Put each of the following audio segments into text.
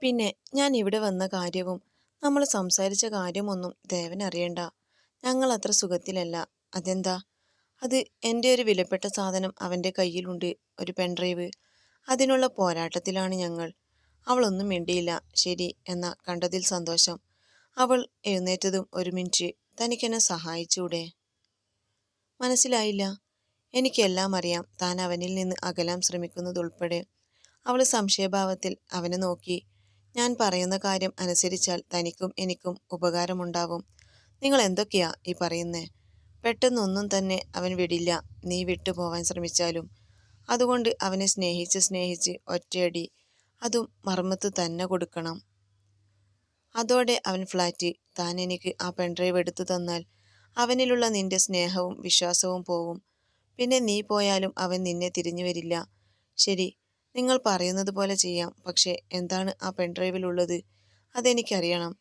പിന്നെ ഞാൻ ഇവിടെ വന്ന കാര്യവും നമ്മൾ സംസാരിച്ച കാര്യമൊന്നും ദേവൻ അറിയണ്ട. ഞങ്ങൾ അത്ര സുഖത്തിലല്ല. അതെന്താ? അത് എന്റെ ഒരു വിലപ്പെട്ട സാധനം അവന്റെ കയ്യിലുണ്ട് ഒരു പെൺഡ്രൈവ് അതിനുള്ള പോരാട്ടത്തിലാണ് ഞങ്ങൾ. അവളൊന്നും മിണ്ടിയില്ല. ശരി എന്ന കണ്ടതിൽ സന്തോഷം. അവൾ എഴുന്നേറ്റതും ഒരു മിനിറ്റ്. തനിക്കെന്നെ സഹായിച്ചൂടെ? മനസ്സിലായില്ല. എനിക്കെല്ലാം അറിയാം. താൻ അവനിൽ നിന്ന് അകലാൻ ശ്രമിക്കുന്നതുൾപ്പെടെ. അവൾ സംശയഭാവത്തിൽ അവനെ നോക്കി. ഞാൻ പറയുന്ന കാര്യം അനുസരിച്ചാൽ തനിക്കും എനിക്കും ഉപകാരമുണ്ടാവും. നിങ്ങൾ എന്തൊക്കെയാ ഈ പറയുന്നേ? പെട്ടെന്നൊന്നും തന്നെ അവൻ വിടില്ല. നീ വിട്ടുപോവാൻ ശ്രമിച്ചാലും. അതുകൊണ്ട് അവനെ സ്നേഹിച്ച് സ്നേഹിച്ച് ഒറ്റയടി. അതും മർമ്മത്ത് തന്നെ കൊടുക്കണം. അതോടെ അവൻ ഫ്ലാറ്റ് താൻ എനിക്ക് ആ പെൺഡ്രൈവ് എടുത്തു തന്നാൽ അവനിലുള്ള നിന്റെ സ്നേഹവും വിശ്വാസവും പോവും. പിന്നെ നീ പോയാലും അവൻ നിന്നെ തിരിഞ്ഞു വരില്ല. ശരി നിങ്ങൾ പറയുന്നത് പോലെ ചെയ്യാം. പക്ഷേ എന്താണ് ആ പെൺഡ്രൈവിലുള്ളത് അതെനിക്കറിയണം.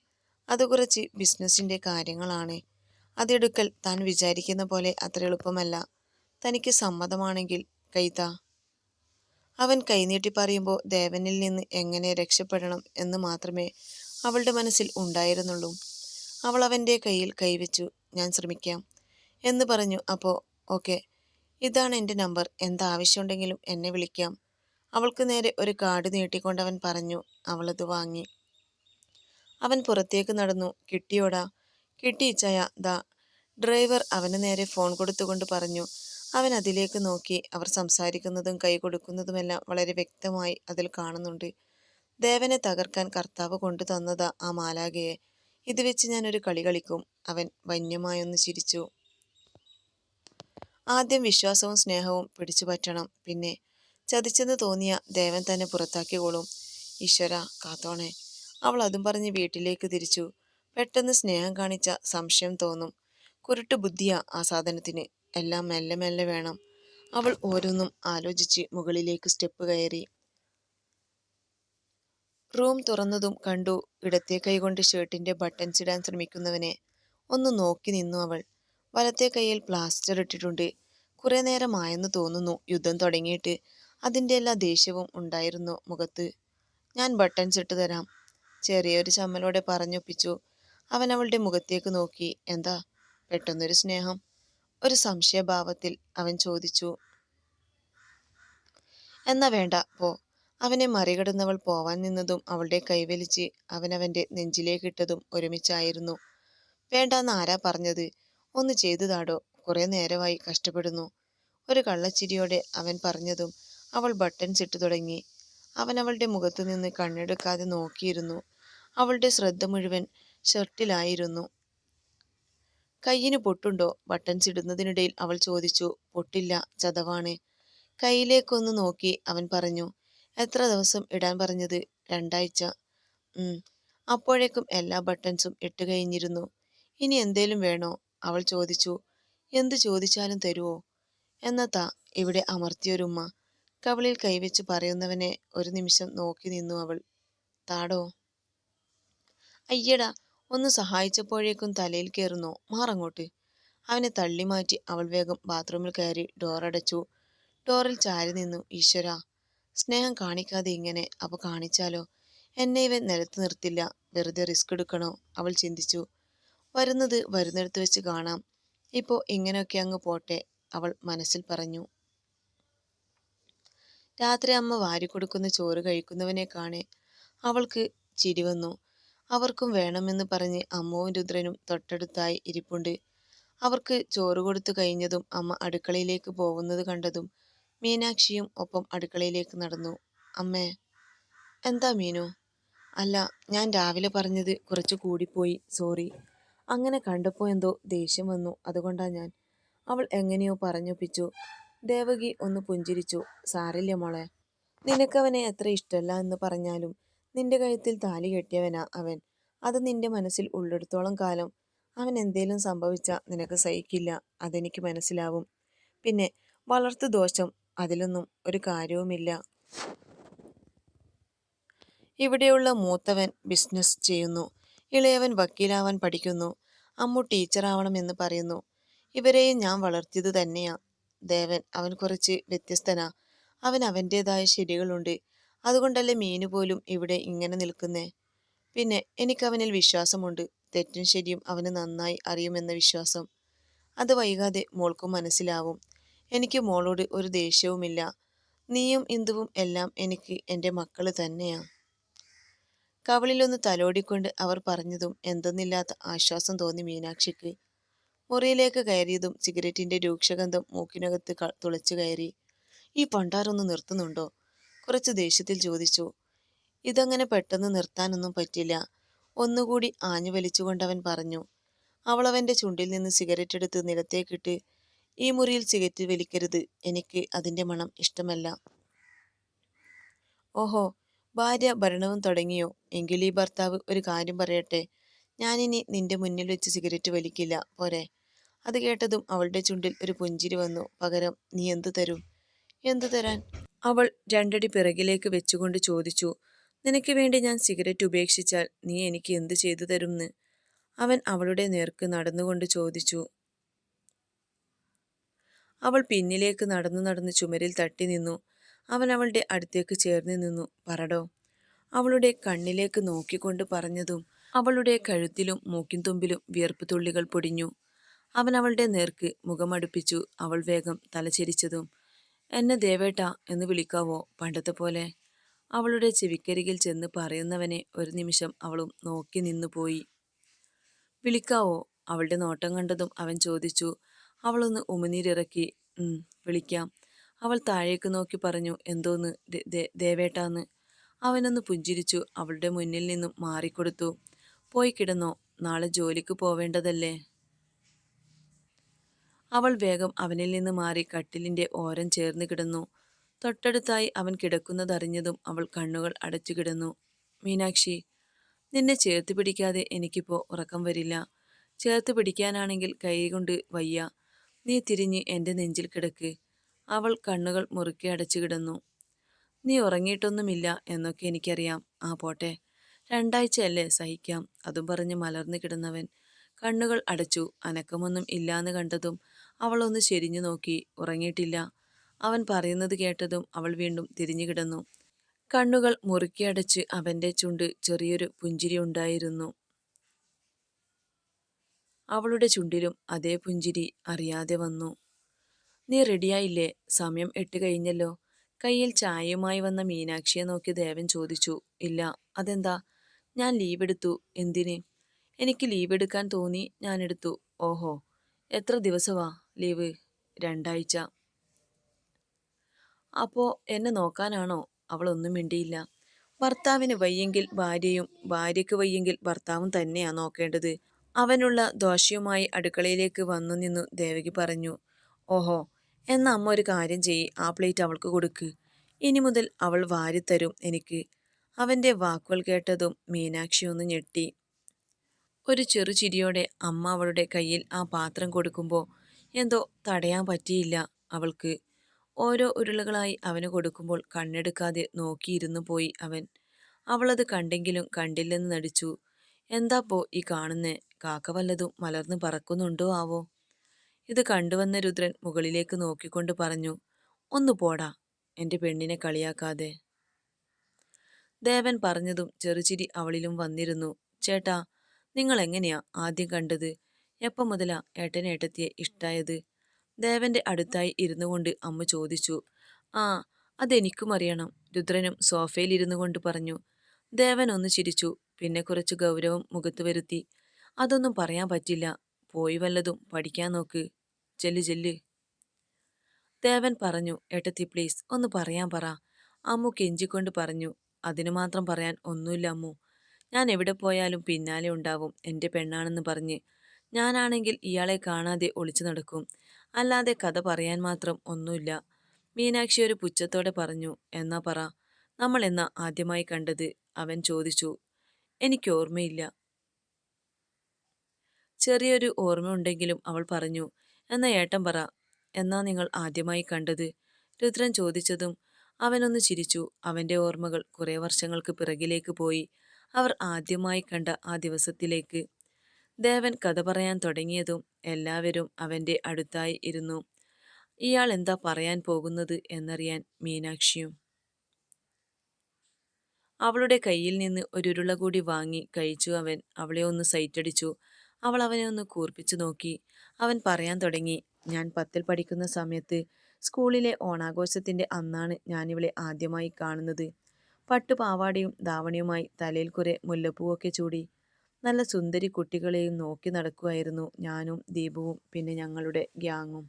അത് കുറച്ച് ബിസിനസ്സിന്റെ കാര്യങ്ങളാണ്. അതെടുക്കൽ താൻ വിചാരിക്കുന്ന പോലെ അത്ര എളുപ്പമല്ല. തനിക്ക് സമ്മതമാണെങ്കിൽ കൈത. അവൻ കൈനീട്ടി പറയുമ്പോൾ ദേവനിൽ നിന്ന് എങ്ങനെ രക്ഷപ്പെടണം എന്ന് മാത്രമേ അവളുടെ മനസ്സിൽ ഉണ്ടായിരുന്നുള്ളൂ. അവൾ അവന്റെ കയ്യിൽ കൈവച്ചു ഞാൻ ശ്രമിക്കാം എന്ന് പറഞ്ഞു. അപ്പോൾ ഓക്കെ ഇതാണ് എന്റെ നമ്പർ. എന്താവശ്യമുണ്ടെങ്കിലും എന്നെ വിളിക്കാം. അവൾക്ക് നേരെ ഒരു കാർഡ് നീട്ടിക്കൊണ്ട് അവൻ പറഞ്ഞു അവളത് വാങ്ങി. അവൻ പുറത്തേക്ക് നടന്നു കിട്ടിയോടാ? കിട്ടി ഇച്ചയ. ദാ. ഡ്രൈവർ അവന് നേരെ ഫോൺ കൊടുത്തുകൊണ്ട് പറഞ്ഞു അവൻ അതിലേക്ക് നോക്കി അവർ സംസാരിക്കുന്നതും കൈ കൊടുക്കുന്നതുമെല്ലാം വളരെ വ്യക്തമായി അതിൽ കാണുന്നുണ്ട്. ദേവനെ തകർക്കാൻ കർത്താവ് കൊണ്ടു തന്നതാ ആ മാലാകയെ ഇത് വെച്ച് ഞാനൊരു കളി കളിക്കും. അവൻ വന്യമായൊന്ന് ചിരിച്ചു. ആദ്യം വിശ്വാസവും സ്നേഹവും പിടിച്ചു പറ്റണം പിന്നെ ചതിച്ചെന്ന് തോന്നിയ ദേവൻ തന്നെ പുറത്താക്കിക്കോളും ഈശ്വര കാത്തോണെ. അവൾ അതും പറഞ്ഞ് വീട്ടിലേക്ക് തിരിച്ചു. പെട്ടെന്ന് സ്നേഹം കാണിച്ച സംശയം തോന്നും. കുരുട്ട് ബുദ്ധിയാ ആ സാധനത്തിന്. എല്ലാം മെല്ലെ മെല്ലെ വേണം. അവൾ ഓരോന്നും ആലോചിച്ച് മുകളിലേക്ക് സ്റ്റെപ്പ് കയറി. റൂം തുറന്നതും കണ്ടു ഇടത്തെ കൈകൊണ്ട് ഷർട്ടിന്റെ ബട്ടൺസ് ഇടാൻ ശ്രമിക്കുന്നവനെ. ഒന്ന് നോക്കി നിന്നു അവൾ. വലത്തെ കൈയിൽ പ്ലാസ്റ്റർ ഇട്ടിട്ടുണ്ട്. കുറേ നേരമായെന്ന് തോന്നുന്നു യുദ്ധം തുടങ്ങിയിട്ട്. അതിന്റെ എല്ലാ ദേഷ്യവും ഉണ്ടായിരുന്നു മുഖത്ത്. ഞാൻ ബട്ടൺസ് ഇട്ട് തരാം ചെറിയൊരു ചമ്മലോടെ പറഞ്ഞൊപ്പിച്ചു അവൻ അവളുടെ മുഖത്തേക്ക് നോക്കി. എന്താ? പെട്ടെന്നൊരു സ്നേഹം? ഒരു സംശയഭാവത്തിൽ അവൻ ചോദിച്ചു. എന്നാ വേണ്ട പോ. അവനെ മറികടന്നവൾ പോവാൻ നിന്നതും അവളുടെ കൈവലിച്ച് അവനവന്റെ നെഞ്ചിലേക്കിട്ടതും ഒരുമിച്ചായിരുന്നു. വേണ്ടെന്ന് ആരാ പറഞ്ഞത്? ഒന്ന് ചെയ്തു താടോ. കുറേ നേരമായി കഷ്ടപ്പെടുന്നു. ഒരു കള്ളച്ചിരിയോടെ അവൻ പറഞ്ഞതും അവൾ ബട്ടൺസ് ഇട്ടു തുടങ്ങി. അവൻ അവളുടെ മുഖത്തു നിന്ന് കണ്ണെടുക്കാതെ നോക്കിയിരുന്നു. അവളുടെ ശ്രദ്ധ മുഴുവൻ ഷർട്ടിലായിരുന്നു. കയ്യിന് പൊട്ടുണ്ടോ? ബട്ടൺസ് ഇടുന്നതിനിടയിൽ അവൾ ചോദിച്ചു. പൊട്ടില്ല ചതവാണ്. കയ്യിലേക്കൊന്ന് നോക്കി അവൻ പറഞ്ഞു. എത്ര ദിവസം ഇടാൻ പറഞ്ഞത്? രണ്ടാഴ്ച. അപ്പോഴേക്കും എല്ലാ ബട്ടൺസും ഇട്ട് കഴിഞ്ഞിരുന്നു. ഇനി എന്തേലും വേണോ? അവൾ ചോദിച്ചു. എന്ത് ചോദിച്ചാലും തരുവോ? എന്നതാ ഇവിടെ അമർത്തിയൊരുമ്മ. കവളിൽ കൈവച്ച് പറയുന്നവനെ ഒരു നിമിഷം നോക്കി നിന്നു അവൾ. താടോ അയ്യടാ ഒന്ന് സഹായിച്ചപ്പോഴേക്കും തലയിൽ കയറുന്നോ മാറങ്ങോട്ട് അവനെ തള്ളി മാറ്റി അവൾ വേഗം ബാത്റൂമിൽ കയറി ഡോറടച്ചു ഡോറിൽ ചാരി നിന്നു ഈശ്വര സ്നേഹം കാണിക്കാതെ ഇങ്ങനെ അപ്പൊ കാണിച്ചാലോ? എന്നെ ഇവൻ നിലത്ത് നിർത്തില്ല വെറുതെ റിസ്ക് എടുക്കണോ? അവൾ ചിന്തിച്ചു. വരുന്നത് വരുന്നിടത്ത് വെച്ച് കാണാം. ഇപ്പോൾ ഇങ്ങനെയൊക്കെ അങ്ങ് പോട്ടെ അവൾ മനസ്സിൽ പറഞ്ഞു. രാത്രി അമ്മ വാരിക്കൊടുക്കുന്ന ചോറ് കഴിക്കുന്നവനെ കാണെ. അവൾക്ക് ചിരി വന്നു. അവർക്കും വേണമെന്ന് പറഞ്ഞ് അമ്മവും രുദ്രനും തൊട്ടടുത്തായി ഇരിപ്പുണ്ട്. അവർക്ക് ചോറ് കൊടുത്തു കഴിഞ്ഞതും അമ്മ അടുക്കളയിലേക്ക് പോകുന്നത് കണ്ടതും മീനാക്ഷിയും ഒപ്പം അടുക്കളയിലേക്ക് നടന്നു. അമ്മേ എന്താ മീനു? അല്ല ഞാൻ രാവിലെ പറഞ്ഞത് കുറച്ച് കൂടിപ്പോയി സോറി. അങ്ങനെ കണ്ടപ്പോൾ എന്തോ ദേഷ്യം വന്നു. അതുകൊണ്ടാണ് ഞാൻ. അവൾ എങ്ങനെയോ പറഞ്ഞൊപ്പിച്ചു ദേവകി ഒന്ന് പുഞ്ചിരിച്ചു. സാരില്ല മോളെ നിനക്കവനെ എത്ര ഇഷ്ടമല്ല എന്ന് പറഞ്ഞാലും നിന്റെ കഴുത്തിൽ താലി കെട്ടിയവനാ അവൻ. അത് നിന്റെ മനസ്സിൽ ഉള്ളെടുത്തോളം കാലം അവൻ എന്തേലും സംഭവിച്ച നിനക്ക് സഹിക്കില്ല. അതെനിക്ക് മനസ്സിലാവും. പിന്നെ വളർത്തു ദോഷം അതിലൊന്നും ഒരു കാര്യവുമില്ല. ഇവിടെയുള്ള മൂത്തവൻ ബിസിനസ് ചെയ്യുന്നു. ഇളയവൻ വക്കീലാവാൻ പഠിക്കുന്നു. അമ്മു ടീച്ചറാവണമെന്ന് പറയുന്നു. ഇവരെയും ഞാൻ വളർത്തിയത് തന്നെയാ ദേവൻ അവൻ കുറച്ച് വ്യത്യസ്തനാ. അവൻ അവന്റെതായ ശരികളുണ്ട്. അതുകൊണ്ടല്ലേ മീനു പോലും ഇവിടെ ഇങ്ങനെ നിൽക്കുന്നേ? പിന്നെ എനിക്കവനിൽ വിശ്വാസമുണ്ട്. തെറ്റും ശരിയും അവന് നന്നായി അറിയുമെന്ന വിശ്വാസം. അത് വൈകാതെ മോൾക്കും മനസ്സിലാവും. എനിക്ക് മോളോട് ഒരു ദേഷ്യവുമില്ല. നീയും ഇന്ദുവും എല്ലാം എനിക്ക് എന്റെ മക്കൾ തന്നെയാ. കവളിലൊന്ന് തലോടിക്കൊണ്ട് അവർ പറഞ്ഞതും എന്തെന്നില്ലാത്ത ആശ്വാസം തോന്നി മീനാക്ഷിക്ക്. മുറിയിലേക്ക് കയറിയതും സിഗരറ്റിന്റെ രൂക്ഷഗന്ധം മൂക്കിനകത്ത് തുളച്ചു കയറി. ഈ പണ്ടാരൊന്ന് നിർത്തുന്നുണ്ടോ? കുറച്ച് ദേഷ്യത്തിൽ ചോദിച്ചു. ഇതങ്ങനെ പെട്ടെന്ന് നിർത്താനൊന്നും പറ്റില്ല. ഒന്നുകൂടി ആഞ്ഞു വലിച്ചുകൊണ്ടവൻ പറഞ്ഞു. അവളവന്റെ ചുണ്ടിൽ നിന്ന് സിഗരറ്റ് എടുത്ത് നിലത്തേക്കിട്ട് ഈ മുറിയിൽ സിഗരറ്റ് വലിക്കരുത്. എനിക്ക് അതിന്റെ മണം ഇഷ്ടമല്ല. ഓഹോ ഭാര്യ ഭരണവും തുടങ്ങിയോ? എങ്കിൽ ഈ ഭർത്താവ് ഒരു കാര്യം പറയട്ടെ. ഞാനിനി നിന്റെ മുന്നിൽ വെച്ച് സിഗരറ്റ് വലിക്കില്ല പോരെ. അത് കേട്ടതും അവളുടെ ചുണ്ടിൽ ഒരു പുഞ്ചിരി വന്നു. പകരം നീ എന്തു തരും? എന്തു തരാൻ? അവൾ രണ്ടടി പിറകിലേക്ക് വെച്ചുകൊണ്ട് ചോദിച്ചു. നിനക്ക് വേണ്ടി ഞാൻ സിഗരറ്റ് ഉപേക്ഷിച്ചാൽ നീ എനിക്ക് എന്ത് ചെയ്തു തരുംന്ന്? അവൻ അവളുടെ നേർക്ക് നടന്നുകൊണ്ട് ചോദിച്ചു. അവൾ പിന്നിലേക്ക് നടന്നു നടന്ന് ചുമരിൽ തട്ടി നിന്നു. അവൻ അവളുടെ അടുത്തേക്ക് ചേർന്ന് നിന്നു. പറടോ. അവളുടെ കണ്ണിലേക്ക് നോക്കിക്കൊണ്ട് പറഞ്ഞതും അവളുടെ കഴുത്തിലും മൂക്കിൻ തുമ്പിലും വിയർപ്പ് തുള്ളികൾ പൊടിഞ്ഞു. അവൻ അവളുടെ നേർക്ക് മുഖമടുപ്പിച്ചു. അവൾ വേഗം തലചെരിച്ചതും എന്നെ ദേവേട്ട എന്ന് വിളിക്കാവോ പണ്ടത്തെ പോലെ? അവളുടെ ചെവിക്കരികിൽ ചെന്ന് പറയുന്നവനെ ഒരു നിമിഷം അവളും നോക്കി നിന്നുപോയി വിളിക്കാവോ? അവളുടെ നോട്ടം കണ്ടതും അവൻ ചോദിച്ചു. അവളൊന്ന് ഉമിനീരിറക്കി വിളിക്കാം. അവൾ താഴേക്ക് നോക്കി പറഞ്ഞു എന്തോന്ന് ദേവേട്ടാന്ന്? അവനൊന്ന് പുഞ്ചിരിച്ചു അവളുടെ മുന്നിൽ നിന്നും മാറിക്കൊടുത്തു. പോയി കിടന്നു? നാളെ ജോലിക്ക് പോവേണ്ടതല്ലേ? അവൾ വേഗം അവനിൽ നിന്ന് മാറി കട്ടിലിന്റെ ഓരം ചേർന്ന് കിടന്നു. തൊട്ടടുത്തായി അവൻ കിടക്കുന്നതറിഞ്ഞതും അവൾ കണ്ണുകൾ അടച്ചു കിടന്നു. മീനാക്ഷി നിന്നെ ചേർത്ത് പിടിക്കാതെ എനിക്കിപ്പോ ഉറക്കം വരില്ല. ചേർത്ത് പിടിക്കാനാണെങ്കിൽ കൈകൊണ്ട് വയ്യ. നീ തിരിഞ്ഞ് എന്റെ നെഞ്ചിൽ കിടക്ക്. അവൾ കണ്ണുകൾ മുറുക്കി അടച്ചു കിടന്നു. നീ ഉറങ്ങിയിട്ടൊന്നുമില്ല എന്നൊക്കെ എനിക്കറിയാം. ആ പോട്ടെ. രണ്ടാഴ്ചയല്ലേ സഹിക്കാം. അതും പറഞ്ഞ് മലർന്നു കിടന്നവൻ. കണ്ണുകൾ അടച്ചു. അനക്കമൊന്നും ഇല്ലാന്ന് കണ്ടതും അവളൊന്ന് ചെരിഞ്ഞു നോക്കി. ഉറങ്ങിയിട്ടില്ല. അവൻ പറയുന്നത് കേട്ടതും അവൾ വീണ്ടും തിരിഞ്ഞു കിടന്നു. കണ്ണുകൾ മുറുക്കിയടച്ച് അവന്റെ ചുണ്ട് ചെറിയൊരു പുഞ്ചിരി ഉണ്ടായിരുന്നു. അവളുടെ ചുണ്ടിലും അതേ പുഞ്ചിരി അറിയാതെ വന്നു. നീ റെഡിയായില്ലേ? സമയം എട്ട് കഴിഞ്ഞല്ലോ. കയ്യിൽ ചായയുമായി വന്ന മീനാക്ഷിയെ നോക്കി ദേവൻ ചോദിച്ചു. ഇല്ല. അതെന്താ? ഞാൻ ലീവ് എടുത്തു. എന്തിന്? എനിക്ക് ലീവ് എടുക്കാൻ തോന്നി. ഞാൻ എടുത്തു. ഓഹോ. എത്ര ദിവസമാ ലീവ് രണ്ടാഴ്ച. അപ്പോ എന്നെ നോക്കാനാണോ? അവളൊന്നും മിണ്ടിയില്ല. ഭർത്താവിന് വയ്യെങ്കിൽ ഭാര്യയും ഭാര്യയ്ക്ക് വയ്യെങ്കിൽ ഭർത്താവും തന്നെയാ നോക്കേണ്ടത്. അവനുള്ള ദോഷയുമായി അടുക്കളയിലേക്ക് വന്നു നിന്നു ദേവകി പറഞ്ഞു ഓഹോ എന്നാ അമ്മ ഒരു കാര്യം ചെയ്യ്. ആ പ്ലേറ്റ് അവൾക്ക് കൊടുക്ക്. ഇനി മുതൽ അവൾ വാരിത്തരും എനിക്ക്. അവന്റെ വാക്കുകൾ കേട്ടതും മീനാക്ഷി ഒന്ന് ഞെട്ടി. ഒരു ചെറുചിരിയോടെ അമ്മ അവളുടെ കയ്യിൽ ആ പാത്രം കൊടുക്കുമ്പോൾ എന്തോ തടയാൻ പറ്റിയില്ല അവൾക്ക്. ഓരോ ഉരുളകളായി അവന് കൊടുക്കുമ്പോൾ കണ്ണെടുക്കാതെ നോക്കിയിരുന്നു പോയി അവൻ. അവളത് കണ്ടെങ്കിലും കണ്ടില്ലെന്ന് നടിച്ചു. എന്താപ്പോ ഈ കാണുന്ന? കാക്ക വല്ലതും മലർന്ന് പറക്കുന്നുണ്ടോ ആവോ? ഇത് കണ്ടുവന്ന രുദ്രൻ മുകളിലേക്ക് നോക്കിക്കൊണ്ട് പറഞ്ഞു ഒന്ന് പോടാ. എന്റെ പെണ്ണിനെ കളിയാക്കാതെ. ദേവൻ പറഞ്ഞതും ചെറുചിരി അവളിലും വന്നിരുന്നു. ചേട്ടാ നിങ്ങൾ എങ്ങനെയാ ആദ്യം കണ്ടത്? എപ്പം മുതലാ ഏട്ടനേട്ടത്തിയെ ഇഷ്ടായത്? ദേവന്റെ അടുത്തായി ഇരുന്നു കൊണ്ട് അമ്മ ചോദിച്ചു. ആ അതെനിക്കും അറിയണം രുദ്രനും സോഫയിൽ ഇരുന്നു കൊണ്ട് പറഞ്ഞു. ദേവൻ ഒന്ന് ചിരിച്ചു പിന്നെ കുറച്ച് ഗൗരവം മുഖത്ത് വരുത്തി. അതൊന്നും പറയാൻ പറ്റില്ല പോയി വല്ലതും പഠിക്കാൻ നോക്ക്. ചെല്ല് ചെല്ല്. ദേവൻ പറഞ്ഞു ഏട്ടത്തി പ്ലീസ് ഒന്ന് പറയാൻ പറ. അമ്മു കെഞ്ചിക്കൊണ്ട് പറഞ്ഞു അതിനു മാത്രം പറയാൻ ഒന്നുമില്ല അമ്മു. ഞാൻ എവിടെ പോയാലും പിന്നാലെ ഉണ്ടാവും എന്റെ പെണ്ണാണെന്ന് പറഞ്ഞ്. ഞാനാണെങ്കിൽ ഇയാളെ കാണാതെ ഒളിച്ചു നടക്കും. അല്ലാതെ കഥ പറയാൻ മാത്രം ഒന്നുമില്ല. മീനാക്ഷി ഒരു പുച്ഛത്തോടെ പറഞ്ഞു എന്നാ പറ നമ്മൾ എന്നാ ആദ്യമായി കണ്ടത്? അവൻ ചോദിച്ചു. എനിക്ക് ഓർമ്മയില്ല. ചെറിയൊരു ഓർമ്മയുണ്ടെങ്കിലും അവൾ പറഞ്ഞു എന്നാ ഏട്ടൻ പറ എന്നാ നിങ്ങൾ ആദ്യമായി കണ്ടത്? രുദ്രൻ ചോദിച്ചതും അവനൊന്ന് ചിരിച്ചു. അവന്റെ ഓർമ്മകൾ കുറേ വർഷങ്ങൾക്ക് പിറകിലേക്ക് പോയി. അവർ ആദ്യമായി കണ്ട ആ ദിവസത്തിലേക്ക്. ദേവൻ കഥ പറയാൻ തുടങ്ങിയതും എല്ലാവരും അവന്റെ അടുത്തായി ഇരുന്നു. ഇയാൾ എന്താ പറയാൻ പോകുന്നത്? എന്നറിയാൻ മീനാക്ഷിയും. അവളുടെ കയ്യിൽ നിന്ന് ഒരുരുള കൂടി വാങ്ങി കഴിച്ചു അവൻ. അവളെ ഒന്ന് സൈറ്റടിച്ചു. അവൾ അവനെ ഒന്ന് കൂർപ്പിച്ചു നോക്കി. അവൻ പറയാൻ തുടങ്ങി ഞാൻ പത്തിൽ പഠിക്കുന്ന സമയത്ത് സ്കൂളിലെ ഓണാഘോഷത്തിന്റെ അന്നാണ് ഞാനിവളെ ആദ്യമായി കാണുന്നത്. പട്ടുപാവാടയും ധാവണിയുമായി തലയിൽ കുറെ മുല്ലപ്പൂവൊക്കെ ചൂടി. നല്ല സുന്ദരി കുട്ടികളെയും നോക്കി നടക്കുമായിരുന്നു ഞാനും ദീപുവും പിന്നെ ഞങ്ങളുടെ ഗ്യാങ്ങും.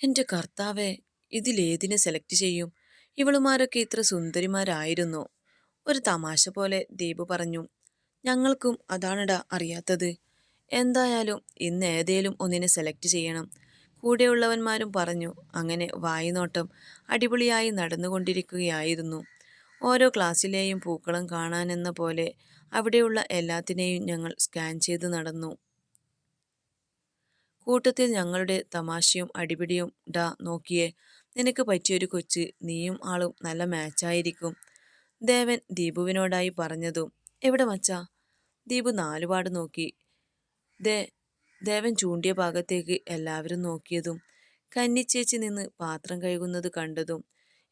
എന്റെ കർത്താവെ ഇതിലേതിനെ സെലക്ട് ചെയ്യും? ഇവളുമാരൊക്കെ ഇത്ര സുന്ദരിമാരായിരുന്നു? ഒരു തമാശ പോലെ ദീപു പറഞ്ഞു. ഞങ്ങൾക്കും അതാണടാ അറിയാത്തത്. എന്തായാലും ഇന്ന് ഏതേലും ഒന്നിനെ സെലക്ട് ചെയ്യണം. കൂടെയുള്ളവന്മാരും പറഞ്ഞു അങ്ങനെ വായിനോട്ടം അടിപൊളിയായി നടന്നുകൊണ്ടിരിക്കുകയായിരുന്നു. ഓരോ ക്ലാസ്സിലെയും പൂക്കളം കാണാനെന്ന പോലെ അവിടെയുള്ള എല്ലാത്തിനെയും ഞങ്ങൾ സ്കാൻ ചെയ്ത് നടന്നു. കൂട്ടത്തിൽ ഞങ്ങളുടെ തമാശയും അടിപിടിയും ഡാ നോക്കിയേ നിനക്ക് പറ്റിയൊരു കൊച്ച് നീയും ആളും നല്ല മാച്ചായിരിക്കും ദേവൻ ദീപുവിനോടായി പറഞ്ഞതും എവിടെ മച്ചാ ദീപു നാലുപാട് നോക്കി ദേ ദേവൻ ചൂണ്ടിയ ഭാഗത്തേക്ക് എല്ലാവരും നോക്കിയതും കന്നിച്ചേച്ചി നിന്ന് പാത്രം കഴുകുന്നത് കണ്ടതും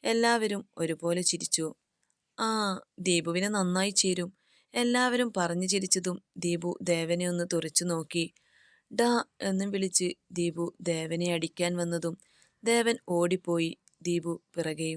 എല്ലാവരും ഒരുപോലെ ചിരിച്ചു. ആ ദീപുവിനെ നന്നായി ചേരും എല്ലാവരും പറഞ്ഞു ചിരിച്ചതും ദീപു ദേവനെ ഒന്ന് തുറച്ചു നോക്കി. ഡാ എന്നും വിളിച്ച് ദീപു ദേവനെ അടിക്കാൻ വന്നതും ദേവൻ ഓടിപ്പോയി. ദീപു പിറകെയും